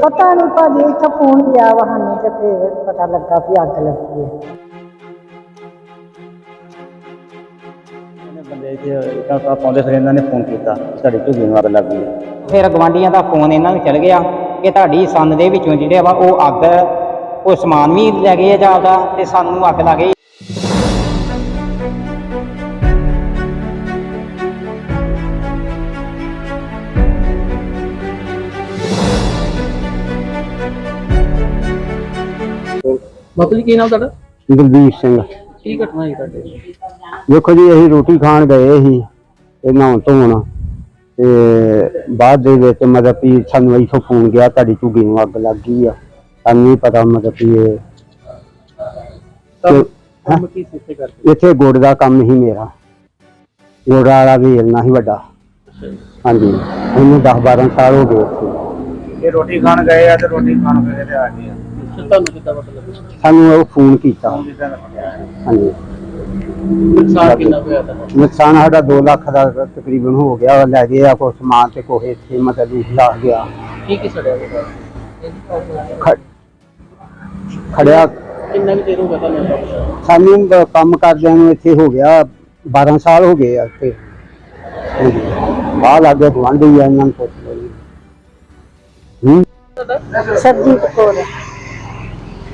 ਪਤਾ ਨਹੀਂ ਭਾਜੀ ਇੱਥੇ ਫੋਨ ਗਿਆ ਵਾ ਸਾਨੂੰ ਤੇ ਫਿਰ ਪਤਾ ਲੱਗਾ ਵੀ ਅੱਗ ਲੱਗੀ ਹੈ ਇਹਨੇ ਬੰਦੇ ਇੱਥੇ ਇੱਟਾਂ ਪਾ ਪਾਉਂਦੇ ਫਿਰ ਇਹਨਾਂ ਨੇ ਫੋਨ ਕੀਤਾ ਸਾਡੀ ਝੁੱਗੀ ਨੂੰ ਅੱਗ ਲੱਗ ਗਈ ਹੈ। ਫਿਰ ਗਵਾਂਡੀਆਂ ਦਾ ਫੋਨ ਇਹਨਾਂ ਨੂੰ ਚਲ ਗਿਆ ਕਿ ਤੁਹਾਡੀ ਸੰਦ ਦੇ ਵਿੱਚੋਂ ਜਿਹੜੇ ਵਾ ਉਹ ਅੱਗ ਉਹ ਸਮਾਨ ਵੀ ਲੈ ਗਏ ਆ ਜਾਂਦਾ ਤੇ ਸਾਨੂੰ ਅੱਗ ਲੱਗ ਗਈ ਬਾਪੂ ਜੀ ਕੀ ਨਾਮ ਤੁਹਾਡਾ? ਗੁਰਦੀਪ ਸਿੰਘ। ਕੀ ਘਟਨਾ ਹੋਈ ਤੁਹਾਡੇ? ਦੇਖੋ ਜੀ ਅਸੀਂ ਰੋਟੀ ਖਾਣ ਗਏ ਸੀ ਤੇ ਨਹਾਉਣ ਧੋਣ ਤੇ ਬਾਅਦ ਦੇ ਵਿੱਚ ਮਤਲਬ ਵੀ ਸਾਨੂੰ ਇੱਥੋਂ ਫੋਨ ਗਿਆ ਤੁਹਾਡੀ ਝੁੱਗੀ ਨੂੰ ਅੱਗ ਲੱਗ ਗਈ ਆ। ਸਾਨੂੰ ਨਹੀਂ ਪਤਾ ਮਤਲਬ ਵੀ ਇਹ ਕੰਮ ਕੰਮ ਕੀ ਸਿੱਖੇ ਕਰਦੇ ਇੱਥੇ ਗੁੜ ਦਾ ਕੰਮ ਹੀ ਮੇਰਾ। ਗੁੜ ਵਾਲਾ ਵੇਲਣਾ ਸੀ ਵੱਡਾ। ਹਾਂਜੀ ਇਹਨੂੰ 10 12 ਸਾਲ ਹੋ ਗਏ ਇੱਥੇ। ਇਹ ਰੋਟੀ ਖਾਣ ਗਏ ਆ ਤੇ ਰੋਟੀ ਖਾਣ ਗਏ ਤੇ ਆ ਗਏ ਆ। ਤੇ ਤੁਹਾਨੂੰ ਕਿੱਦਾਂ ਪਤਾ ਲੱਗਾ ਸਾਨੂੰ ਉਹ ਫੋਨ ਕੀਤਾ। ਜਿੱਦਾਂ ਰੱਖਿਆ ਹੈ। ਹਾਂਜੀ। ਨੁਕਸਾਨ ਕਿੰਨਾ ਕੁ ਹੋਇਆ ਤੁਹਾਡਾ? ਨੁਕਸਾਨ ਸਾਡਾ 2 ਲੱਖ ਦਾ ਤਕਰੀਬਨ ਹੋ ਗਿਆ। ਲੈ ਗਏ ਆ ਕੋਈ ਸਮਾਨ ਤੇ ਕੋਈ ਇੱਥੇ ਮਤਲਬ ਵੀ ਲਾ ਗਿਆ। ਕੀ ਕੀ ਸੜਿਆ ਹੋਇਆ? ਖ- ਖੜਿਆ। ਕਿੰਨਾ ਕੁ ਚਿਰ ਹੋ ਗਿਆ ਤੁਹਾਨੂੰ ਅੱਗ ਲੱਗੀ? ਸਾਨੂੰ ਬ- ਕੰਮ ਕਰਦਿਆਂ ਨੂੰ ਇੱਥੇ ਹੋ ਗਿਆ 12 ਸਾਲ ਹੋ ਗਏ ਆ ਇੱਥੇ। ਬਾਹਰ ਲੱਗੇ ਗਵਾਂਢੀ ਆ ਇਹਨਾਂ ਨੂੰ ਪੁੱਛ ਲਓ ਜੀ। ਹੂੰ? ਸਰਜੀਤ ਕੌਰ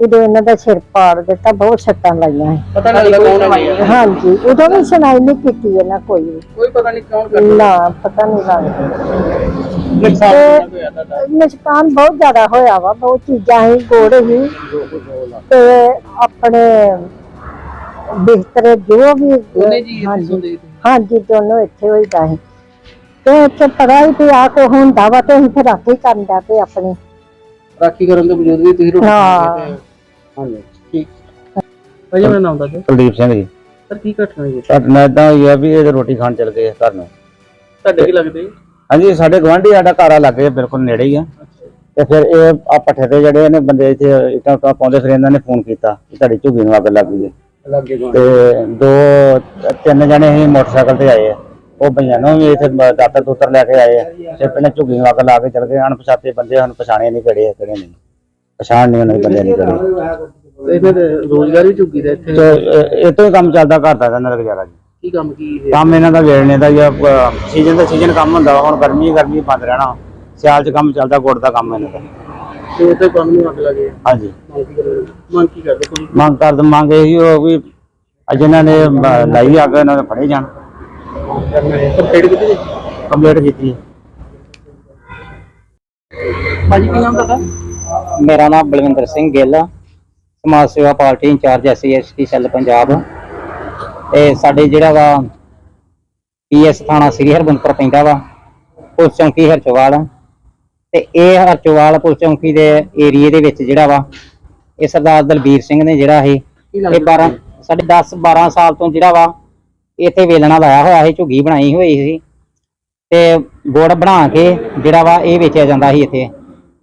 ਉਦੋਂ ਇਹਨਾਂ ਦਾ ਸਿਰ ਪਾੜ ਦਿੱਤਾ ਬਹੁਤ ਸੱਟਾਂ ਲਾਈਆਂ ਸੀ। ਪਤਾ ਨਹੀਂ ਲੱਗਾ ਕੌਣ ਹੈ ਹਾਂਜੀ ਉਦੋਂ ਵੀ ਸੁਣਾਈ ਨਹੀਂ ਕੀਤੀ ਇਹਨਾਂ ਕੋਈ ਵੀ। ਕੋਈ ਪਤਾ ਨਹੀਂ ਕੌਣ ਕਰਦਾ। ਨਾ ਪਤਾ ਨਹੀਂ ਲੱਗਦਾ। ਨੁਕਸਾਨ ਕਿੰਨਾ ਕੁ ਹੋਇਆ ਤੁਹਾਡਾ? ਨੁਕਸਾਨ ਬਹੁਤ ਜ਼ਿਆਦਾ ਹੋਇਆ ਵਾ ਬਹੁਤ ਚੀਜ਼ਾਂ ਹੀ ਗੋੜ ਹੀ ਤੇ ਆਪਣੇ ਬਿਸਤਰੇ ਜੋ ਵੀ ਉਹਨੇ ਜੀ ਇੱਥੇ ਹਾਂਜੀ ਸੌਂਦੇ ਸੀ। ਹਾਂਜੀ ਦੋਨੋਂ ਇੱਥੇ ਹੋਈਦਾ ਹੈ ਤੇ ਇੱਥੇ ਪਤਾ ਹੀ ਵੀ ਆ ਕੋ ਹੁੰਦਾ ਵਾ ਤੇ ਅਸੀਂ ਫਿਰ ਰਾਖੀ ਕਰਨ ਦਾ ਤੇ ਆਪਣੀ। ਰਾਖੀ ਕਰਨ ਦੇ ਵਜੂਦ ਵੀ ਤੁਸੀਂ ਰੋਟੀ ਹਾਂ। ਖਾਂਦੇ ਤੇ ਹਾਂਜੀ ਠੀਕ। ਭਾਈ ਮੇਰਾ ਨਾਮ ਦੱਸੋ। ਕੁਲਦੀਪ ਸਿੰਘ ਜੀ। ਸਰ ਕੀ ਘਟਨਾ ਹੋਈ ਹੈ? ਘਟਨਾ ਇਦਾਂ ਹੋਈ ਆ ਵੀ ਇਹ ਰੋਟੀ ਖਾਣ ਚਲ ਗਏ ਘਰ ਨੂੰ। ਤੁਹਾਡੇ ਕੀ ਲੱਗਦੇ? ਜੀ? ਹਾਂਜੀ ਸਾਡੇ ਗਵਾਂਢੀ ਸਾਡਾ ਘਰ ਆ ਲੱਗੇ ਬਿਲਕੁਲ ਨੇੜੇ ਹੀ ਆ। ਤੇ ਫਿਰ ਇਹ ਆ ਪੱਠੇ ਤੇ ਜਿਹੜੇ ਇਹਨੇ ਬੰਦੇ ਇੱਥੇ ਇੱਟਾਂ ਉੱਟਾਂ ਪਾਉਂਦੇ ਫਿਰ ਇਹਨਾਂ ਨੇ ਫੋਨ ਕੀਤਾ ਕਿ ਤੁਹਾਡੀ ਝੁੱਗੀ ਨੂੰ ਅੱਗ ਲੱਗ ਗਈ ਹੈ। ਤੇ ਦੋ ਤਿੰਨ ਜਣੇ ਹੀ ਮੋਟਰਸਾਈਕਲ ਤੇ ਆਏ ਆ। ਉਹ ਭਈਆਂ ਨੂੰ ਵੀ ਇੱਥੇ ਬ- ਦਾਤਰ ਦੂਤਰ ਲੈ ਕੇ ਆਏ ਆ। ਤੇ ਪਹਿਲਾਂ ਝੁੱਗੀ ਨੂੰ ਅੱਗ ਲਾ ਕੇ ਚਲ ਗਏ। ਅਣਪਛਾਤੇ ਬੰਦੇ ਹਨ ਪਛਾਣੇ ਨਹੀਂ ਕਿਹੜੇ ਆ ਕਿਹੜੇ ਨਹੀਂ। ਪਛਾਣ ਨਹੀਂ ਉਹਨਾਂ ਦੇ ਬੰਦੇ ਤੇ ਇਹਨਾਂ ਦੇ ਰੋਜ਼ਗਾਰ ਵੀ ਝੁੱਗੀ ਦਾ ਇੱਥੇ। ਤੇ ਇਹ- ਤੋਂ ਹੀ ਕੰਮ ਚੱਲਦਾ ਘਰ ਦਾ ਇਹਨਾਂ ਦਾ ਗੁਜ਼ਾਰਾ ਜੀ। ਕੀ ਕੰਮ ਕੀ ਹੈ ਕੰਮ ਇਹਨਾਂ ਦਾ ਵੇਲਣੇ ਦਾ ਜਾਂ ਸੀਜ਼ਨ ਦਾ ਸੀਜ਼ਨ ਕੰਮ ਹੁੰਦਾ ਵਾ, ਹੁਣ ਗਰਮੀ ਗਰਮੀ ਬੰਦ ਰਹਿਣਾ। ਸਿਆਲ 'ਚ ਕੰਮ ਚੱਲਦਾ ਗੁੜ ਦਾ ਕੰਮ ਇਹਨਾਂ ਦਾ। ਤੇ ਉਹ ਤੇ ਕੰਮ ਨੂੰ ਅੱਗ ਲੱਗੇ। ਹਾਂਜੀ। ਮੰਗ ਕੀ ਕਰਦੇ? ਮੰਗ ਕੀ ਕਰਦੇ ਕੋਈ ਮੰਗ ਕਰ ਮੰਗ ਇਹੀ ਹੋ ਵੀ ਅੱਜ ਇਹਨਾਂ ਨੇ ਮ- ਲਾਈ ਅੱਗ ਇਹਨਾਂ ਦੇ ਫੜੇ ਜਾਣ। ਕੰਪਲੀਟ ਕੀਤੀ ਜੀ? ਕੰਪਲੀਟ ਕੀਤੀ ਹੈ। ਭਾਜੀ ਕੀ ਨਾਮ ਤੁਹਾਡਾ? ਮੇਰਾ ਨਾਮ ਬਲਵਿੰਦਰ ਸਿੰਘ ਗਿੱਲ ਸਮਾਜ ਸੇਵਾ party incharge SC ST cell Punjab. ਤੇ ਸਾਡੇ ਜਿਹੜਾ ਵਾ ਪੀਐਸ ਥਾਣਾ ਸ੍ਰੀ ਹਰਬੰਦਪੁਰ ਪੈਂਦਾ ਵਾ ਪੁਲਿਸ ਚੌਂਕੀ ਹਰਚੋਵਾਲ। ਤੇ ਇਹ ਹਰਚੋਵਾਲ ਪੁਲਿਸ ਚੌਂਕੀ ਦੇ ਏਰੀਏ ਦੇ ਵਿੱਚ ਜਿਹੜਾ ਵਾ ਇਹ ਸਰਦਾਰ ਦਲਬੀਰ ਸਿੰਘ ਨੇ ਜਿਹੜਾ ਇਹ ਇਹ ਲੱਗਦਾ 12 ਸਾਡੇ 10 12 ਸਾਲ ਤੋਂ ਜਿਹੜਾ ਵਾ ਇੱਥੇ ਵੇਲਣਾ ਲਾਇਆ ਹੋਇਆ ਸੀ ਝੁੱਗੀ ਬਣਾਈ ਹੋਈ ਸੀ। ਤੇ ਗੁੜ ਬਣਾ ਕੇ ਜਿਹੜਾ ਵਾ ਇਹ ਵੇਚਿਆ ਜਾਂਦਾ ਸੀ ਇੱਥੇ।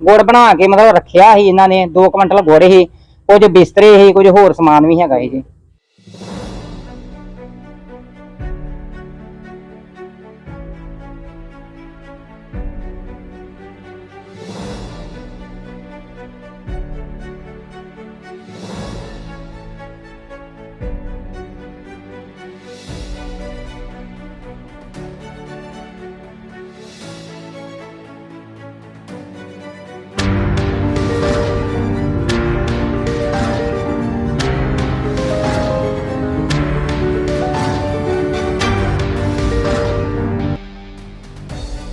ਗੁੜ ਬਣਾ ਕੇ ਮਤਲਬ ਰੱਖਿਆ ਸੀ ਇਹਨਾਂ ਨੇ 2 ਕੁਇੰਟਲ ਗੁੜ ਸੀ, ਕੁਝ ਬਿਸਤਰੇ ਸੀ, ਕੁਝ ਹੋਰ ਸਮਾਨ ਵੀ ਹੈਗਾ ਸੀ ਜੀ।